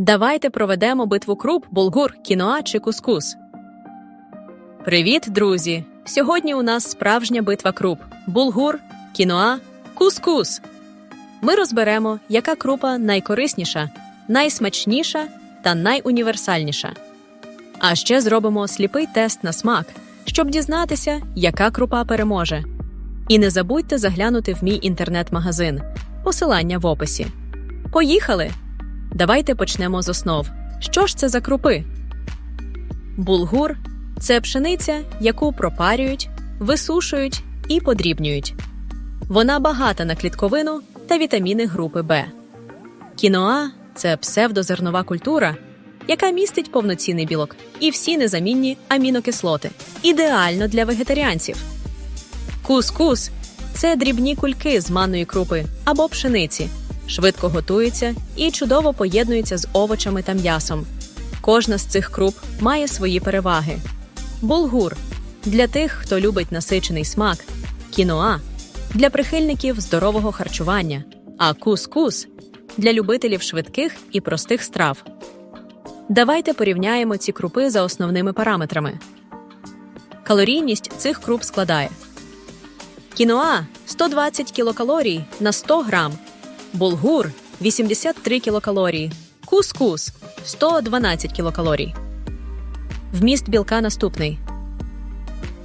Давайте проведемо битву круп, булгур, кіноа чи кускус. Привіт, друзі! Сьогодні у нас справжня битва круп: булгур, кіноа, кускус. Ми розберемо, яка крупа найкорисніша, найсмачніша та найуніверсальніша. А ще зробимо сліпий тест на смак, щоб дізнатися, яка крупа переможе. І не забудьте заглянути в мій інтернет-магазин. Посилання в описі. Поїхали! Давайте почнемо з основ. Що ж це за крупи? Булгур це пшениця, яку пропарюють, висушують і подрібнюють. Вона багата на клітковину та вітаміни групи Б. Кіноа це псевдозернова культура, яка містить повноцінний білок і всі незамінні амінокислоти, ідеально для вегетаріанців. Кус-кус це дрібні кульки з манної крупи або пшениці, швидко готуються і чудово поєднуються з овочами та м'ясом. Кожна з цих круп має свої переваги. Булгур для тих, хто любить насичений смак, кіноа для прихильників здорового харчування, а кус-кус для любителів швидких і простих страв. Давайте порівняємо ці крупи за основними параметрами. Калорійність цих круп складає кіноа 120 кілокалорій на 100 грам, булгур 83 кілокалорії, кус-кус 112 кілокалорій. Вміст білка наступний.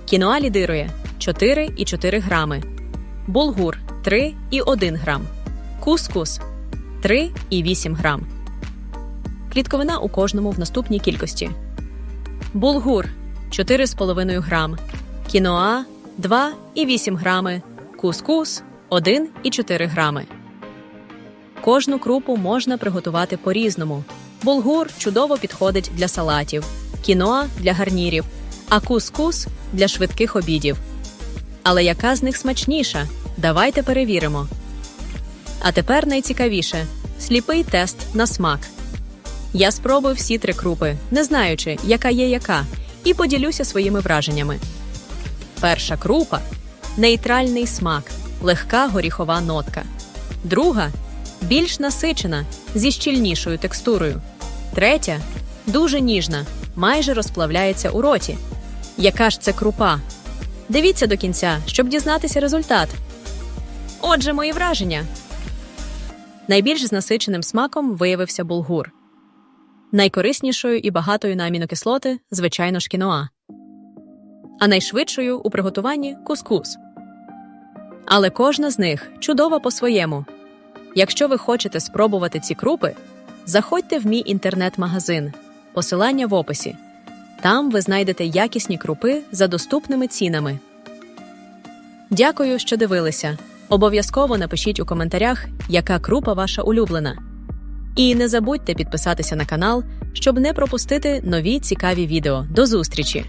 Кіноа лідирує 4,4 грами, булгур 3,1 грам, кускус 3,8 грам. Клітковина у кожному в наступній кількості. Булгур 4,5 грам, кіноа 2,8 грами, кускус 1,4 грами. Кожну крупу можна приготувати по-різному. Булгур чудово підходить для салатів, кіноа для гарнірів, а кускус для швидких обідів. Але яка з них смачніша? Давайте перевіримо. А тепер найцікавіше сліпий тест на смак. Я спробую всі три крупи, не знаючи, яка є яка, і поділюся своїми враженнями. Перша крупа нейтральний смак, легка горіхова нотка. Друга більш насичена зі щільнішою текстурою. Третя дуже ніжна, майже розплавляється у роті. Яка ж це крупа? Дивіться до кінця, щоб дізнатися результат. Отже, мої враження. Найбільш з насиченим смаком виявився булгур. Найкориснішою і багатою на амінокислоти, звичайно ж, кіноа. А найшвидшою у приготуванні кускус. Але кожна з них чудова по-своєму. Якщо ви хочете спробувати ці крупи, заходьте в мій інтернет-магазин, посилання в описі. Там ви знайдете якісні крупи за доступними цінами. Дякую, що дивилися. Обов'язково напишіть у коментарях, яка крупа ваша улюблена. І не забудьте підписатися на канал, щоб не пропустити нові цікаві відео. До зустрічі!